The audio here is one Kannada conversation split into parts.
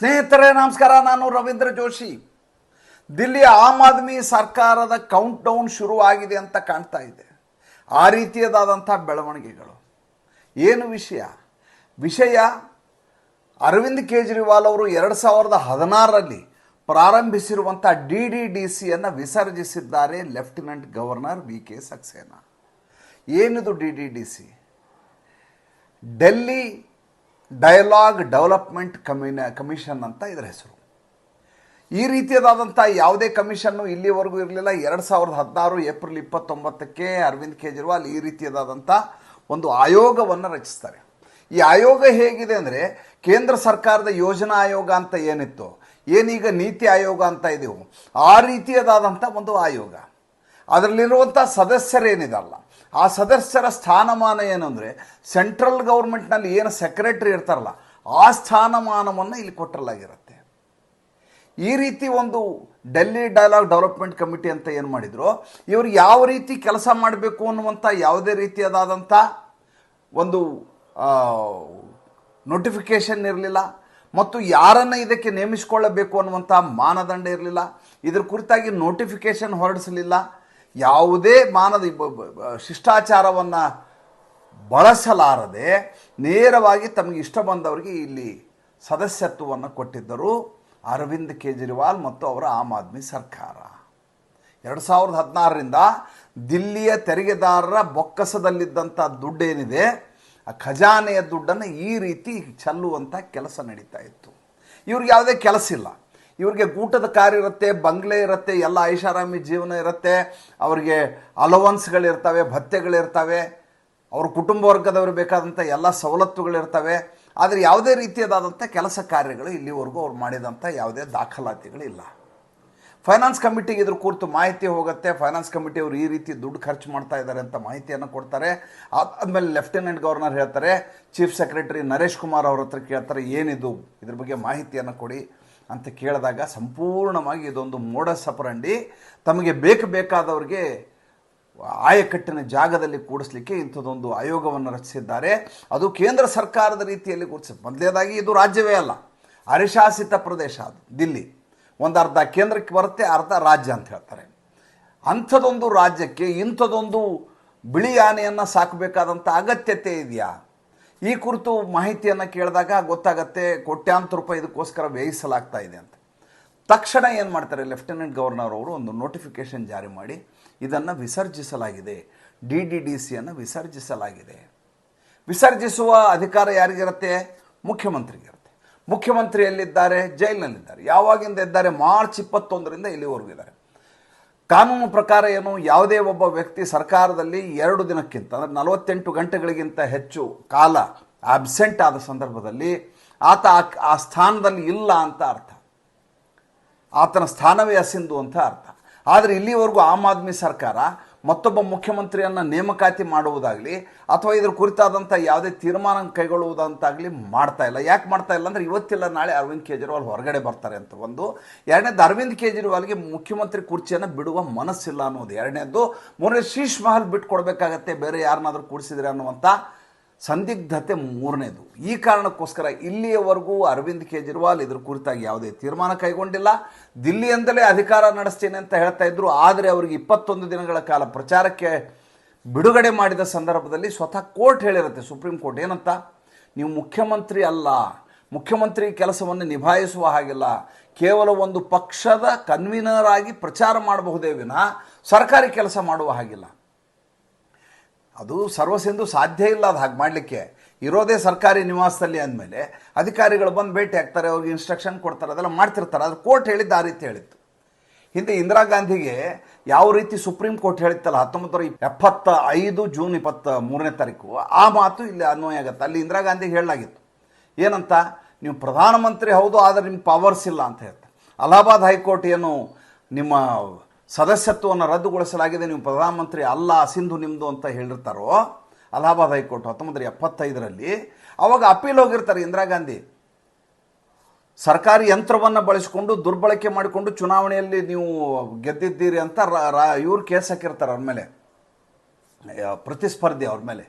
ಸ್ನೇಹಿತರೆ, ನಮಸ್ಕಾರ. ನಾನು ರವೀಂದ್ರ ಜೋಶಿ. ದಿಲ್ಲಿಯ ಆಮ್ ಆದ್ಮಿ ಸರ್ಕಾರದ ಕೌಂಟ್ ಡೌನ್ ಶುರುವಾಗಿದೆ ಅಂತ ಕಾಣ್ತಾ ಇದೆ. ಆ ರೀತಿಯದಾದಂಥ ಬೆಳವಣಿಗೆಗಳು. ಏನು ವಿಷಯ? ವಿಷಯ, ಅರವಿಂದ್ ಕೇಜ್ರಿವಾಲ್ ಅವರು ಎರಡು ಸಾವಿರದ ಹದಿನಾರರಲ್ಲಿ ಪ್ರಾರಂಭಿಸಿರುವಂಥ ಡಿ ಡಿ ಡಿ ಸಿಯನ್ನು ವಿಸರ್ಜಿಸಿದ್ದಾರೆ lieutenant governor V K Saxena. ಏನಿದು D D D C? Delhi dialogue development ಕಮಿನ, commission ಅಂತ ಇದರ ಹೆಸರು. ಈ ರೀತಿಯದಾದಂಥ ಯಾವುದೇ ಕಮಿಷನ್ನು ಇಲ್ಲಿವರೆಗೂ ಇರಲಿಲ್ಲ. ಎರಡು ಸಾವಿರದ ಹದಿನಾರು, ಏಪ್ರಿಲ್ ಇಪ್ಪತ್ತೊಂಬತ್ತಕ್ಕೆ ಅರವಿಂದ್ ಕೇಜ್ರಿವಾಲ್ ಈ ರೀತಿಯದಾದಂಥ ಒಂದು ಆಯೋಗವನ್ನು ರಚಿಸ್ತಾರೆ. ಈ ಆಯೋಗ ಹೇಗಿದೆ ಅಂದರೆ ಕೇಂದ್ರ ಸರ್ಕಾರದ ಯೋಜನಾ ಆಯೋಗ ಅಂತ ಏನಿತ್ತು, ಏನೀಗ ನೀತಿ ಆಯೋಗ ಅಂತ ಇದೆಯೋ, ಆ ರೀತಿಯದಾದಂಥ ಒಂದು ಆಯೋಗ. ಅದರಲ್ಲಿರುವಂಥ ಸದಸ್ಯರೇನಿದಲ್ಲ ಆ ಸದಸ್ಯರ ಸ್ಥಾನಮಾನ ಏನು ಅಂದರೆ ಸೆಂಟ್ರಲ್ ಗೌರ್ಮೆಂಟ್ನಲ್ಲಿ ಏನು ಸೆಕ್ರೆಟರಿ ಇರ್ತಾರಲ್ಲ, ಆ ಸ್ಥಾನಮಾನವನ್ನು ಇಲ್ಲಿ ಕೊಟ್ಟಲಾಗಿರುತ್ತೆ ಈ ರೀತಿ ಒಂದು ಡೆಲ್ಲಿ ಡೈಲಾಗ್ ಡೆವಲಪ್ಮೆಂಟ್ ಕಮಿಟಿ ಅಂತ ಏನು ಮಾಡಿದ್ರು, ಇವರು ಯಾವ ರೀತಿ ಕೆಲಸ ಮಾಡಬೇಕು ಅನ್ನುವಂಥ ಯಾವುದೇ ರೀತಿಯದಾದಂಥ ಒಂದು ನೋಟಿಫಿಕೇಷನ್ ಇರಲಿಲ್ಲ, ಮತ್ತು ಯಾರನ್ನು ಇದಕ್ಕೆ ನೇಮಿಸಿಕೊಳ್ಳಬೇಕು ಅನ್ನುವಂಥ ಮಾನದಂಡ ಇರಲಿಲ್ಲ, ಇದರ ಕುರಿತಾಗಿ ನೋಟಿಫಿಕೇಷನ್ ಹೊರಡಿಸಲಿಲ್ಲ ಯಾವುದೇ ಮಾನದ ಶಿಷ್ಟಾಚಾರವನ್ನು ಬಳಸಲಾರದೆ ನೇರವಾಗಿ ತಮಗೆ ಇಷ್ಟ ಬಂದವರಿಗೆ ಇಲ್ಲಿ ಸದಸ್ಯತ್ವವನ್ನು ಕೊಟ್ಟಿದ್ದರು ಅರವಿಂದ್ ಕೇಜ್ರಿವಾಲ್ ಮತ್ತು ಅವರ ಆಮ್ ಆದ್ಮಿ ಸರ್ಕಾರ. ಎರಡು ಸಾವಿರದ ಹದಿನಾರರಿಂದ ದಿಲ್ಲಿಯ ತೆರಿಗೆದಾರರ ಬೊಕ್ಕಸದಲ್ಲಿದ್ದಂಥ ದುಡ್ಡೇನಿದೆ, ಆ ಖಜಾನೆಯ ದುಡ್ಡನ್ನು ಈ ರೀತಿ ಚೆಲ್ಲುವಂಥ ಕೆಲಸ ನಡೀತಾ ಇತ್ತು. ಇವ್ರಿಗೆ ಯಾವುದೇ ಕೆಲಸ ಇಲ್ಲ. ಇವ್ರಿಗೆ ಊಟದ ಕಾರ್ ಇರುತ್ತೆ, ಬಂಗ್ಲೆ ಇರುತ್ತೆ, ಎಲ್ಲ ಐಷಾರಾಮಿ ಜೀವನ ಇರುತ್ತೆ. ಅವ್ರಿಗೆ ಅಲವನ್ಸ್ಗಳಿರ್ತವೆ ಭತ್ಯೆಗಳಿರ್ತವೆ ಅವ್ರ ಕುಟುಂಬ ವರ್ಗದವ್ರಿಗೆ ಬೇಕಾದಂಥ ಎಲ್ಲ ಸವಲತ್ತುಗಳಿರ್ತವೆ ಆದರೆ ಯಾವುದೇ ರೀತಿಯದಾದಂಥ ಕೆಲಸ ಕಾರ್ಯಗಳು ಇಲ್ಲಿವರೆಗೂ ಅವ್ರು ಮಾಡಿದಂಥ ಯಾವುದೇ ದಾಖಲಾತಿಗಳಿಲ್ಲ ಫೈನಾನ್ಸ್ ಕಮಿಟಿಗೆ ಇದ್ರ ಕುರಿತು ಮಾಹಿತಿ ಹೋಗುತ್ತೆ. ಫೈನಾನ್ಸ್ ಕಮಿಟಿಯವರು ಈ ರೀತಿ ದುಡ್ಡು ಖರ್ಚು ಮಾಡ್ತಾ ಇದ್ದಾರೆ ಅಂತ ಮಾಹಿತಿಯನ್ನು ಕೊಡ್ತಾರೆ. ಆದಮೇಲೆ ಲೆಫ್ಟಿನೆಂಟ್ ಗವರ್ನರ್ ಹೇಳ್ತಾರೆ ಚೀಫ್ ಸೆಕ್ರೆಟರಿ ನರೇಶ್ ಕುಮಾರ್ ಅವ್ರ ಹತ್ರ ಕೇಳ್ತಾರೆ, ಏನಿದು? ಇದ್ರ ಬಗ್ಗೆ ಮಾಹಿತಿಯನ್ನು ಕೊಡಿ. ಅಂತ ಕೇಳಿದಾಗ ಸಂಪೂರ್ಣವಾಗಿ ಇದೊಂದು ಮೋಡ ಸಪರಂಡಿ ತಮಗೆ ಬೇಕು ಬೇಕಾದವ್ರಿಗೆ ಆಯಕಟ್ಟಿನ ಜಾಗದಲ್ಲಿ ಕೂಡಿಸ್ಲಿಕ್ಕೆ ಇಂಥದ್ದೊಂದು ಆಯೋಗವನ್ನು ರಚಿಸಿದ್ದಾರೆ. ಅದು ಕೇಂದ್ರ ಸರ್ಕಾರದ ರೀತಿಯಲ್ಲಿ ಕೂಡಿಸಿ. ಮೊದಲೇದಾಗಿ ಇದು ರಾಜ್ಯವೇ ಅಲ್ಲ, ಅರಿಶಾಸಿತ ಪ್ರದೇಶ ಅದು, ದಿಲ್ಲಿ. ಒಂದು ಅರ್ಧ ಕೇಂದ್ರಕ್ಕೆ ಬರುತ್ತೆ, ಅರ್ಧ ರಾಜ್ಯ ಅಂತ ಹೇಳ್ತಾರೆ. ಅಂಥದ್ದೊಂದು ರಾಜ್ಯಕ್ಕೆ ಇಂಥದ್ದೊಂದು ಬಿಳಿ ಆನೆಯನ್ನು ಸಾಕಬೇಕಾದಂಥ ಅಗತ್ಯತೆ ಇದೆಯಾ? ಈ ಕುರಿತು ಮಾಹಿತಿಯನ್ನು ಕೇಳಿದಾಗ ಗೊತ್ತಾಗತ್ತೆ ಕೋಟ್ಯಾಂತರ ರೂಪಾಯಿ ಇದಕ್ಕೋಸ್ಕರ ವ್ಯಯಿಸಲಾಗ್ತಾ ಇದೆ ಅಂತ. ತಕ್ಷಣ ಏನು ಮಾಡ್ತಾರೆ ಲೆಫ್ಟಿನೆಂಟ್ ಗವರ್ನರ್ ಅವರು ಒಂದು ನೋಟಿಫಿಕೇಶನ್ ಜಾರಿ ಮಾಡಿ ಇದನ್ನು ವಿಸರ್ಜಿಸಲಾಗಿದೆ. ಡಿ ಡಿ ಡಿ ಸಿಯನ್ನು ವಿಸರ್ಜಿಸಲಾಗಿದೆ. ವಿಸರ್ಜಿಸುವ ಅಧಿಕಾರ ಯಾರಿಗಿರುತ್ತೆ? ಮುಖ್ಯಮಂತ್ರಿಗಿರುತ್ತೆ. ಮುಖ್ಯಮಂತ್ರಿ ಎಲ್ಲಿದ್ದಾರೆ ಜೈಲಿನಲ್ಲಿದ್ದಾರೆ. ಯಾವಾಗಿಂದ ಇದ್ದಾರೆ? ಮಾರ್ಚ್ ಇಪ್ಪತ್ತೊಂದರಿಂದ ಇಲ್ಲಿವರೆಗೂ ಇದ್ದಾರೆ. ಕಾನೂನು ಪ್ರಕಾರ ಏನು, ಯಾವುದೇ ಒಬ್ಬ ವ್ಯಕ್ತಿ ಸರ್ಕಾರದಲ್ಲಿ ಎರಡು ದಿನಕ್ಕಿಂತ, ಅಂದರೆ ನಲವತ್ತೆಂಟು ಗಂಟೆಗಳಿಗಿಂತ ಹೆಚ್ಚು ಕಾಲ ಆಬ್ಸೆಂಟ್ ಆದ ಸಂದರ್ಭದಲ್ಲಿ ಆತ ಆ- ಸ್ಥಾನದಲ್ಲಿ ಇಲ್ಲ ಅಂತ ಅರ್ಥ. ಆತನ ಸ್ಥಾನವೇ ಅಸಿಂದು ಅಂತ ಅರ್ಥ. ಆದರೆ ಇಲ್ಲಿವರೆಗೂ ಆಮ್ ಆದ್ಮಿ ಸರ್ಕಾರ ಮತ್ತೊಬ್ಬ ಮುಖ್ಯಮಂತ್ರಿಯನ್ನು ನೇಮಕಾತಿ ಮಾಡುವುದಾಗಲಿ ಅಥವಾ ಇದ್ರ ಕುರಿತಾದಂಥ ಯಾವುದೇ ತೀರ್ಮಾನ ಕೈಗೊಳ್ಳುವುದಂತಾಗಲಿ ಮಾಡ್ತಾ ಇಲ್ಲ. ಯಾಕೆ ಮಾಡ್ತಾ ಇಲ್ಲ ಅಂದರೆ ಇವತ್ತಿಲ್ಲ, ನಾಳೆ ಅರವಿಂದ್ ಕೇಜ್ರಿವಾಲ್ ಹೊರಗಡೆ ಬರ್ತಾರೆ ಅಂತ ಒಂದು. ಎರಡನೇದು ಅರವಿಂದ್ ಕೇಜ್ರಿವಾಲ್ಗೆ ಮುಖ್ಯಮಂತ್ರಿ ಕುರ್ಚಿಯನ್ನು ಬಿಡುವ ಮನಸ್ಸಿಲ್ಲ ಅನ್ನೋದು ಎರಡನೇದು. ಮೂರನೇ ಶೀಶ್ ಮಹಲ್ ಬಿಟ್ಕೊಡ್ಬೇಕಾಗತ್ತೆ, ಬೇರೆ ಯಾರನ್ನಾದರೂ ಕೂಡಿಸಿದ್ರೆ ಅನ್ನುವಂಥ ಸಂದಿಗ್ಧತೆ ಮೂರನೇದು. ಈ ಕಾರಣಕ್ಕೋಸ್ಕರ ಇಲ್ಲಿಯವರೆಗೂ ಅರವಿಂದ್ ಕೇಜ್ರಿವಾಲ್ ಇದ್ರ ಕುರಿತಾಗಿ ಯಾವುದೇ ತೀರ್ಮಾನ ಕೈಗೊಂಡಿಲ್ಲ. ದಿಲ್ಲಿಯಿಂದಲೇ ಅಧಿಕಾರ ನಡೆಸ್ತೇನೆ ಅಂತ ಹೇಳ್ತಾ ಇದ್ರು. ಆದರೆ ಅವರಿಗೆ ಇಪ್ಪತ್ತೊಂದು ದಿನಗಳ ಕಾಲ ಪ್ರಚಾರಕ್ಕೆ ಬಿಡುಗಡೆ ಮಾಡಿದ ಸಂದರ್ಭದಲ್ಲಿ ಸ್ವತಃ ಕೋರ್ಟ್ ಹೇಳಿರುತ್ತೆ, ಸುಪ್ರೀಂ ಕೋರ್ಟ್. ಏನಂತ? ನೀವು ಮುಖ್ಯಮಂತ್ರಿ ಅಲ್ಲ. ಮುಖ್ಯಮಂತ್ರಿ ಕೆಲಸವನ್ನು ನಿಭಾಯಿಸುವ ಹಾಗಿಲ್ಲ. ಕೇವಲ ಒಂದು ಪಕ್ಷದ ಕನ್ವೀನರ್ ಆಗಿ ಪ್ರಚಾರ ಮಾಡಬಹುದೇ ವಿನ ಸರ್ಕಾರಿ ಕೆಲಸ ಮಾಡುವ ಹಾಗಿಲ್ಲ. ಅದು ಸರ್ವಸೆಂದು ಸಾಧ್ಯ ಇಲ್ಲ ಅದು ಹಾಗೆ ಮಾಡಲಿಕ್ಕೆ. ಇರೋದೇ ಸರ್ಕಾರಿ ನಿವಾಸದಲ್ಲಿ ಅಂದಮೇಲೆ ಅಧಿಕಾರಿಗಳು ಬಂದು ಭೇಟಿ ಆಗ್ತಾರೆ, ಅವ್ರಿಗೆ ಇನ್ಸ್ಟ್ರಕ್ಷನ್ ಕೊಡ್ತಾರೆ, ಅದೆಲ್ಲ ಮಾಡ್ತಿರ್ತಾರೆ. ಅದು ಕೋರ್ಟ್ ಹೇಳಿದ್ದು ಆ ರೀತಿ ಹೇಳಿತ್ತು. ಹಿಂದೆ ಇಂದಿರಾ ಗಾಂಧಿಗೆ ಯಾವ ರೀತಿ ಸುಪ್ರೀಂ ಕೋರ್ಟ್ ಹೇಳಿತ್ತಲ್ಲ, ಹತ್ತೊಂಬತ್ತು ಎಪ್ಪತ್ತ ಐದು ಜೂನ್ ಇಪ್ಪತ್ತ ಮೂರನೇ ತಾರೀಕು, ಆ ಮಾತು ಇಲ್ಲಿ ಅನ್ವಯ ಆಗುತ್ತೆ. ಅಲ್ಲಿ ಇಂದಿರಾ ಗಾಂಧಿ ಹೇಳಲಾಗಿತ್ತು. ಏನಂತ? ನೀವು ಪ್ರಧಾನಮಂತ್ರಿ ಹೌದು, ಆದರೆ ನಿಮ್ಮ ಪವರ್ಸ್ ಇಲ್ಲ ಅಂತ ಹೇಳ್ತಾರೆ. ಅಲಹಾಬಾದ್ ಹೈಕೋರ್ಟ್ ಏನು ನಿಮ್ಮ ಸದಸ್ಯತ್ವವನ್ನು ರದ್ದುಗೊಳಿಸಲಾಗಿದೆ, ನೀವು ಪ್ರಧಾನಮಂತ್ರಿ ಅಲ್ಲ, ಸಿಂಧು ನಿಮ್ಮದು ಅಂತ ಹೇಳಿರ್ತಾರೋ, ಅಲಹಾಬಾದ್ ಹೈಕೋರ್ಟ್ ಹತ್ತೊಂಬತ್ತು ಎಪ್ಪತ್ತೈದರಲ್ಲಿ, ಅವಾಗ ಅಪೀಲ್ ಹೋಗಿರ್ತಾರೆ ಇಂದಿರಾ ಗಾಂಧಿ. ಸರ್ಕಾರಿ ಯಂತ್ರವನ್ನು ಬಳಸಿಕೊಂಡು, ದುರ್ಬಳಕೆ ಮಾಡಿಕೊಂಡು ಚುನಾವಣೆಯಲ್ಲಿ ನೀವು ಗೆದ್ದಿದ್ದೀರಿ ಅಂತ ಇವ್ರು ಕೇಸ್ ಹಾಕಿರ್ತಾರೆ ಅವ್ರ ಮೇಲೆ. ಪ್ರತಿಸ್ಪರ್ಧಿ ಅವ್ರ ಮೇಲೆ.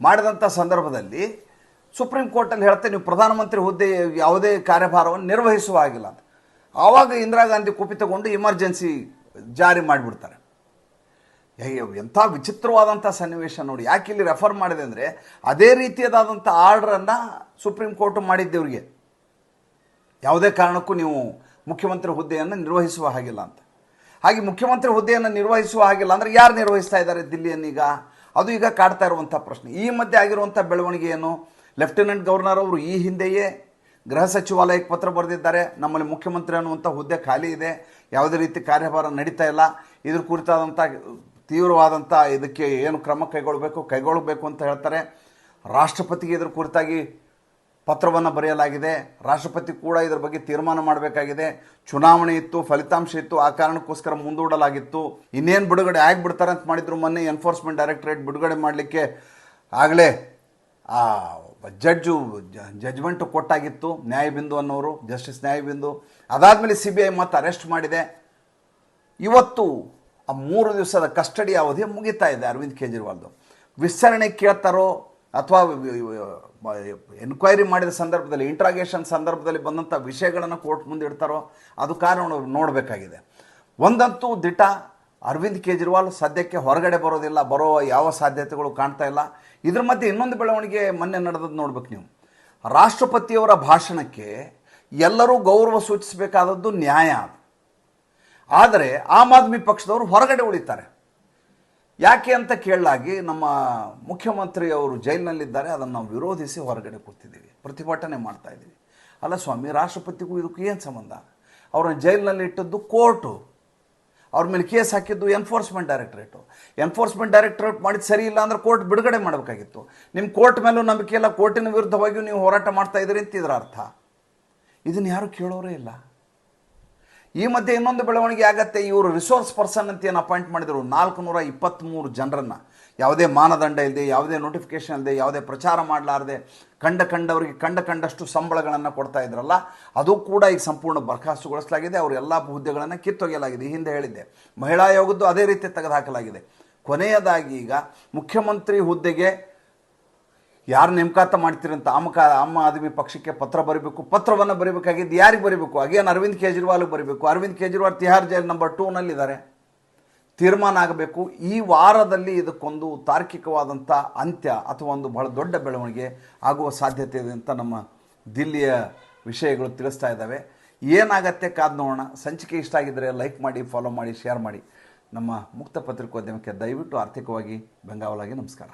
ಮಾಡಿದಂಥ ಸಂದರ್ಭದಲ್ಲಿ ಸುಪ್ರೀಂ ಕೋರ್ಟಲ್ಲಿ ಹೇಳ್ತೆ ನೀವು ಪ್ರಧಾನಮಂತ್ರಿ ಹುದ್ದೆ ಯಾವುದೇ ಕಾರ್ಯಭಾರವನ್ನು ನಿರ್ವಹಿಸುವ ಹಾಗಿಲ್ಲ ಅಂತ. ಆವಾಗ ಇಂದಿರಾ ಗಾಂಧಿ ಕುಪಿತಗೊಂಡು ಇಮರ್ಜೆನ್ಸಿ ಜಾರಿ ಮಾಡಿಬಿಡ್ತಾರೆ. ಎಂಥ ವಿಚಿತ್ರವಾದಂಥ ಸನ್ನಿವೇಶ ನೋಡಿ. ಯಾಕೆ ಇಲ್ಲಿ ರೆಫರ್ ಮಾಡಿದೆ ಅಂದರೆ ಅದೇ ರೀತಿಯದಾದಂಥ ಆರ್ಡ್ರನ್ನು ಸುಪ್ರೀಂ ಕೋರ್ಟ್ ಮಾಡಿದ್ದೇವ್ರಿಗೆ ಯಾವುದೇ ಕಾರಣಕ್ಕೂ ನೀವು ಮುಖ್ಯಮಂತ್ರಿ ಹುದ್ದೆಯನ್ನು ನಿರ್ವಹಿಸುವ ಹಾಗಿಲ್ಲ ಅಂತ. ಹಾಗೆ ಮುಖ್ಯಮಂತ್ರಿ ಹುದ್ದೆಯನ್ನು ನಿರ್ವಹಿಸುವ ಹಾಗಿಲ್ಲ ಅಂದರೆ ಯಾರು ನಿರ್ವಹಿಸ್ತಾ ಇದ್ದಾರೆ ದಿಲ್ಲಿಯನ್ನೀಗ ಅದು ಈಗ ಕಾಡ್ತಾ ಇರುವಂಥ ಪ್ರಶ್ನೆ. ಈ ಮಧ್ಯೆ ಆಗಿರುವಂಥ ಬೆಳವಣಿಗೆಯನ್ನು ಲೆಫ್ಟಿನೆಂಟ್ ಗವರ್ನರ್ ಅವರು ಈ ಹಿಂದೆಯೇ ಗೃಹ ಸಚಿವಾಲಯಕ್ಕೆ ಪತ್ರ ಬರೆದಿದ್ದಾರೆ. ನಮ್ಮಲ್ಲಿ ಮುಖ್ಯಮಂತ್ರಿ ಅನ್ನುವಂಥ ಹುದ್ದೆ ಖಾಲಿ ಇದೆ. ಯಾವುದೇ ರೀತಿ ಕಾರ್ಯಭಾರ ನಡೀತಾ ಇಲ್ಲ. ಇದ್ರ ಕುರಿತಾದಂಥ ತೀವ್ರವಾದಂಥ ಇದಕ್ಕೆ ಏನು ಕ್ರಮ ಕೈಗೊಳ್ಳಬೇಕು ಕೈಗೊಳ್ಳಬೇಕು ಅಂತ ಹೇಳ್ತಾರೆ. ರಾಷ್ಟ್ರಪತಿಗೆ ಇದ್ರ ಕುರಿತಾಗಿ ಪತ್ರವನ್ನು ಬರೆಯಲಾಗಿದೆ. ರಾಷ್ಟ್ರಪತಿ ಕೂಡ ಇದರ ಬಗ್ಗೆ ತೀರ್ಮಾನ ಮಾಡಬೇಕಾಗಿದೆ. ಚುನಾವಣೆ ಇತ್ತು, ಫಲಿತಾಂಶ ಇತ್ತು, ಆ ಕಾರಣಕ್ಕೋಸ್ಕರ ಮುಂದೂಡಲಾಗಿತ್ತು. ಇನ್ನೇನು ಬಿಡುಗಡೆ ಆಗಿಬಿಡ್ತಾರೆ ಅಂತ ಮಾಡಿದ್ರು ಮೊನ್ನೆ ಎನ್ಫೋರ್ಸ್ಮೆಂಟ್ ಡೈರೆಕ್ಟರೇಟ್ ಬಿಡುಗಡೆ ಮಾಡಲಿಕ್ಕೆ ಆಗಲೇ ಆ, ಜಡ್ಜು, ಜಜ್ಮೆಂಟು ಕೊಟ್ಟಾಗಿತ್ತು ನ್ಯಾಯಬಿಂದು ಅನ್ನೋರು ಜಸ್ಟಿಸ್ ನ್ಯಾಯಬಿಂದು. ಅದಾದಮೇಲೆ ಸಿ ಬಿ ಐ ಮತ್ತೆ ಅರೆಸ್ಟ್ ಮಾಡಿದೆ. ಇವತ್ತು ಆ ಮೂರು ದಿವಸದ ಕಸ್ಟಡಿ ಅವಧಿ ಮುಗಿತಾ ಇದೆ ಅರವಿಂದ್ ಕೇಜ್ರಿವಾಲ್ದು. ವಿಸ್ತರಣೆ ಕೇಳ್ತಾರೋ ಅಥವಾ ಎನ್ಕ್ವೈರಿ ಮಾಡಿದ ಸಂದರ್ಭದಲ್ಲಿ ಇಂಟ್ರಾಗೇಷನ್ ಸಂದರ್ಭದಲ್ಲಿ ಬಂದಂಥ ವಿಷಯಗಳನ್ನು ಕೋರ್ಟ್ ಮುಂದೆ ಇಡ್ತಾರೋ, ಅದು ಕಾರಣ ನೋಡಬೇಕಾಗಿದೆ. ಒಂದಂತೂ ದಿಟ ಅರವಿಂದ್ ಕೇಜ್ರಿವಾಲ್ ಸದ್ಯಕ್ಕೆ ಹೊರಗಡೆ ಬರೋದಿಲ್ಲ, ಬರೋ ಯಾವ ಸಾಧ್ಯತೆಗಳು ಕಾಣ್ತಾ ಇಲ್ಲ. ಇದ್ರ ಮಧ್ಯೆ ಇನ್ನೊಂದು ಬೆಳವಣಿಗೆ ಮೊನ್ನೆ ನಡೆದದ್ದು ನೋಡ್ಬೇಕು ನೀವು. ರಾಷ್ಟ್ರಪತಿಯವರ ಭಾಷಣಕ್ಕೆ ಎಲ್ಲರೂ ಗೌರವ ಸೂಚಿಸಬೇಕಾದದ್ದು ನ್ಯಾಯ ಅದು. ಆದರೆ ಆಮ್ ಆದ್ಮಿ ಪಕ್ಷದವರು ಹೊರಗಡೆ ಉಳಿತಾರೆ. ಯಾಕೆ ಅಂತ ಕೇಳಲಾಗಿ ನಮ್ಮ ಮುಖ್ಯಮಂತ್ರಿ ಅವರು ಜೈಲಿನಲ್ಲಿದ್ದಾರೆ, ಅದನ್ನು ನಾವು ವಿರೋಧಿಸಿ ಹೊರಗಡೆ ಕೂತಿದ್ದೀವಿ, ಪ್ರತಿಭಟನೆ ಮಾಡ್ತಾ ಇದ್ದೀವಿ. ಅಲ್ಲ ಸ್ವಾಮಿ, ರಾಷ್ಟ್ರಪತಿಗೂ ಇದಕ್ಕೂ ಏನು ಸಂಬಂಧ? ಅವರನ್ನು ಜೈಲಿನಲ್ಲಿ ಇಟ್ಟದ್ದು ಕೋರ್ಟು. ಅವ್ರ ಮೇಲೆ ಕೇಸ್ ಹಾಕಿದ್ದು ಎನ್ಫೋರ್ಸ್ಮೆಂಟ್ ಡೈರೆಕ್ಟ್ರೇಟು ಎನ್ಫೋರ್ಸ್ಮೆಂಟ್ ಡೈರೆಕ್ಟ್ರೇಟ್ ಮಾಡಿದ ಸರಿ ಇಲ್ಲ ಅಂದ್ರೆ ಕೋರ್ಟ್ ಬಿಡುಗಡೆ ಮಾಡಬೇಕಾಗಿತ್ತು. ನಿಮ್ಮ ಕೋರ್ಟ್ ಮೇಲೂ ನಂಬಿಕೆ ಇಲ್ಲ, ಕೋರ್ಟಿನ ವಿರುದ್ಧವಾಗಿಯೂ ನೀವು ಹೋರಾಟ ಮಾಡ್ತಾ ಇದ್ದೀರಿ ಅಂತ ಇದರ ಅರ್ಥ. ಇದನ್ನು ಯಾರು ಕೇಳೋರೇ ಇಲ್ಲ. ಈ ಮಧ್ಯೆ ಇನ್ನೊಂದು ಬೆಳವಣಿಗೆ ಆಗತ್ತೆ, ಇವರು ರಿಸೋರ್ಸ್ ಪರ್ಸನ್ ಅಂತ ಏನು ಅಪಾಯಿಂಟ್ ಮಾಡಿದರು? ನಾಲ್ಕು ನೂರ ಇಪ್ಪತ್ತ್ಮೂರು ಜನರನ್ನು. ಯಾವುದೇ ಮಾನದಂಡ ಇಲ್ಲದೆ ಯಾವುದೇ ನೋಟಿಫಿಕೇಶನ್ ಇಲ್ಲದೆ ಯಾವುದೇ ಪ್ರಚಾರ ಮಾಡಲಾರದೆ, ಕಂಡ ಕಂಡವರಿಗೆ ಕಂಡ ಕಂಡಷ್ಟು ಸಂಬಳಗಳನ್ನು ಕೊಡ್ತಾ ಇದ್ರಲ್ಲ, ಅದು ಕೂಡ ಈಗ ಸಂಪೂರ್ಣ ಬರ್ಖಾಸ್ತುಗೊಳಿಸಲಾಗಿದೆ ಅವರು ಎಲ್ಲ ಹುದ್ದೆಗಳನ್ನು ಕಿತ್ತೊಗೆಯಲಾಗಿದೆ. ಈ ಹಿಂದೆ ಹೇಳಿದ್ದೆ, ಮಹಿಳಾ ಆಯೋಗದ್ದು ಅದೇ ರೀತಿ ತೆಗೆದುಹಾಕಲಾಗಿದೆ. ಕೊನೆಯದಾಗಿ ಈಗ ಮುಖ್ಯಮಂತ್ರಿ ಹುದ್ದೆಗೆ ಯಾರು ನೇಮಕಾತ ಮಾಡ್ತೀರಂತ ಆಮಕ ಆಮ್ ಆದ್ಮಿ ಪಕ್ಷಕ್ಕೆ ಪತ್ರ ಬರೀಬೇಕು, ಪತ್ರವನ್ನು ಬರೀಬೇಕಾಗಿದ್ದು ಯಾರಿಗೆ ಬರೀಬೇಕು? ಅಗೇನ್ ಅರವಿಂದ್ ಕೇಜ್ರಿವಾಲ್ಗೆ ಬರೀಬೇಕು. ಅರವಿಂದ್ ಕೇಜ್ರಿವಾಲ್ ತಿಹಾರ್ ಜೈಲ್ ನಂಬರ್ ಟೂನಲ್ಲಿದ್ದಾರೆ ತೀರ್ಮಾನ ಆಗಬೇಕು. ಈ ವಾರದಲ್ಲಿ ಇದಕ್ಕೊಂದು ತಾರ್ಕಿಕವಾದಂಥ ಅಂತ್ಯ ಅಥವಾ ಒಂದು ಬಹಳ ದೊಡ್ಡ ಬೆಳವಣಿಗೆ ಆಗುವ ಸಾಧ್ಯತೆ ಇದೆ ಅಂತ ನಮ್ಮ ದಿಲ್ಲಿಯ ವಿಷಯಗಳು ತಿಳಿಸ್ತಾ ಇದ್ದಾವೆ. ಏನಾಗತ್ತೆ ಕಾದು ನೋಡೋಣ. ಸಂಚಿಕೆ ಇಷ್ಟ ಆಗಿದ್ದರೆ ಲೈಕ್ ಮಾಡಿ ಫಾಲೋ ಮಾಡಿ ಶೇರ್ ಮಾಡಿ. ನಮ್ಮ ಮುಕ್ತ ಪತ್ರಿಕೋದ್ಯಮಕ್ಕೆ ದಯವಿಟ್ಟು ಆರ್ಥಿಕವಾಗಿ ಬೆಂಗಾವಲಾಗಿ ನಮಸ್ಕಾರ.